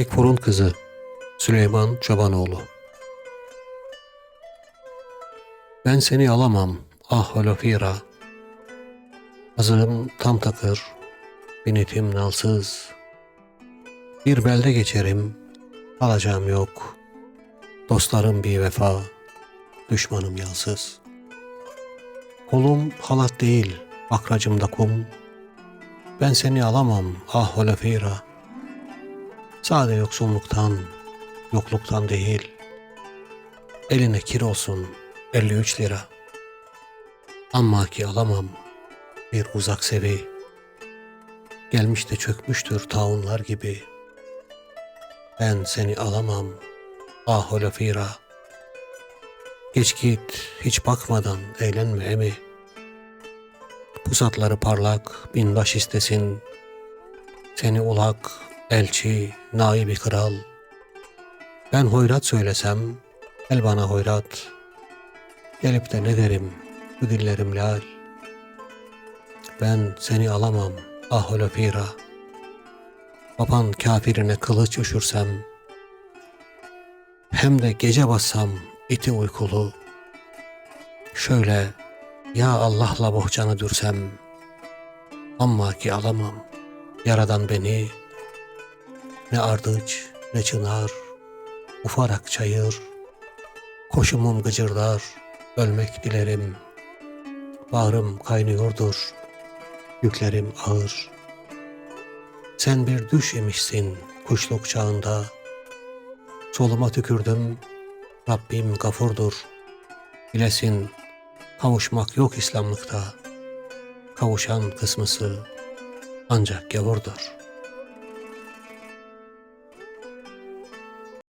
Tekfur'un kızı Süleyman Çobanoğlu. Ben seni alamam ah holofira Hazırım tam takır Binitim nalsız. Bir belde geçerim Alacağım yok. Dostlarım bir vefa Düşmanım yansız Kolum halat değil Bakracımda kum. Ben seni alamam ah holofira Sade yoksunluktan, yokluktan değil. Eline kir olsun 53 lira. Amma ki alamam bir uzak sevi. Gelmiş de çökmüştür taunlar gibi. Ben seni alamam ah holofira. Geç git hiç bakmadan eğlenme emi. Pusatları parlak binbaş istesin. Seni ulak elçi, naibi kral. Ben hoyrat söylesem, el bana hoyrat. Gelip de ne derim, bu dillerim lal. Ben seni alamam, ah holofira. Baban kafirine kılıç üşürsem, hem de gece bassam iti uykulu. Şöyle ya Allah'la bohçanı dürsem, amma ki alamam, yaradan beni, ne ardıç, ne çınar, ufarak çayır. Koşumum gıcırdar, ölmek dilerim. Bağrım kaynıyordur, yüklerim ağır. Sen bir düş imişsin kuşluk çağında. Soluma tükürdüm, Rabbim gafurdur. Bilesin, kavuşmak yok İslamlıkta. Kavuşan kısmısı ancak gavurdur.''